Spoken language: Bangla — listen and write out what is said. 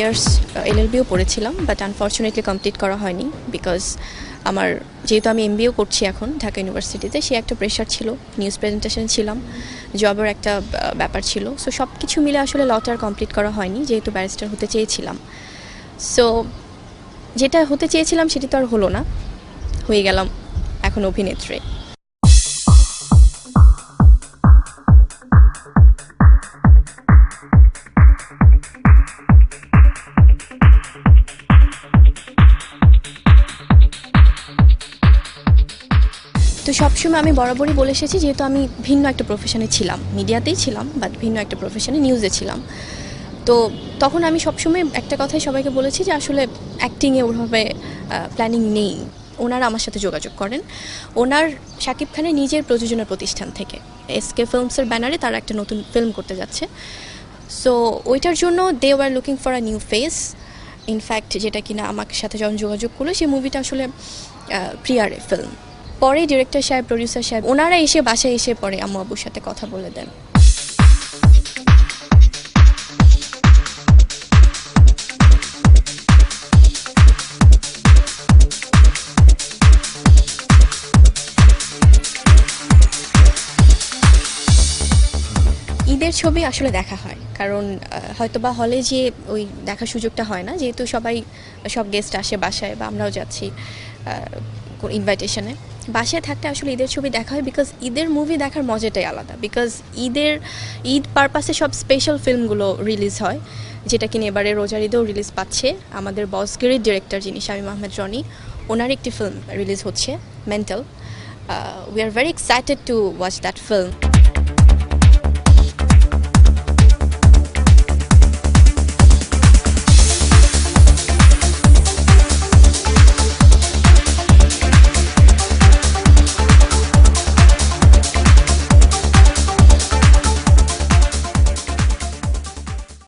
ইয়ার্স এলএলবিও পড়েছিলাম বাট আনফর্চুনেটলি কমপ্লিট করা হয়নি বিকজ আমার, যেহেতু আমি এমবিও করছি এখন ঢাকা ইউনিভার্সিটিতে সে একটা প্রেশার ছিল নিউজ প্রেজেন্টেশন ছিলাম জবের একটা ব্যাপার ছিল সো সব কিছু মিলে আসলে লটার কমপ্লিট করা হয়নি, যেহেতু ব্যারিস্টার হতে চেয়েছিলাম। সো যেটা হতে চেয়েছিলাম সেটি তো আর হলো না, হয়ে গেলাম এখন অভিনেত্রী। তো সবসময় আমি বরাবরই বলে এসেছি, যেহেতু আমি ভিন্ন একটা প্রফেশনে ছিলাম। মিডিয়াতেই ছিলাম বাট ভিন্ন একটা প্রফেশনে নিউজে ছিলাম। তো তখন আমি সবসময় একটা কথাই সবাইকে বলেছি যে আসলে অ্যাক্টিংয়ে ওভাবে প্ল্যানিং নেই। ওনারা আমার সাথে যোগাযোগ করেন। ওনার শাকিব খানের নিজের প্রযোজনা প্রতিষ্ঠান থেকে। এসকে ফিল্মসের ব্যানারে তারা একটা নতুন ফিল্ম করতে যাচ্ছে। সো ওইটার জন্য they were looking for a new face in fact যেটা কিনা আমার সাথে যখন যোগাযোগ করল সেই মুভিটা আসলে প্রিয়ারে ফিল্ম পরে ডিরেক্টর সাহেব প্রডিউসার সাহেব, ওনারা এসে বাসায় এসে পরে আম্মু আব্বুর সাথে কথা বলে দেন। ঈদের ছবি আসলে দেখা হয়, কারণ হয়তোবা হলে যে ওই দেখার সুযোগটা হয় না, যেহেতু সবাই, সব গেস্ট আসে বাসায় বা আমরাও যাচ্ছি ইনভাইটেশনে বাসায় থাকতে আসলে ঈদের ছবি দেখা হয় বিকজ ঈদের মুভি দেখার মজাটাই আলাদা। বিকজ ঈদের, ঈদ পারপাসে সব স্পেশাল ফিল্মগুলো রিলিজ হয়, যেটা কিনা এবারে রোজার ঈদেও রিলিজ পাচ্ছে। আমাদের বসগিরির ডিরেক্টর যিনি শামীম আহমেদ রনি, ওনার একটি ফিল্ম রিলিজ হচ্ছে mental we are very excited to watch that film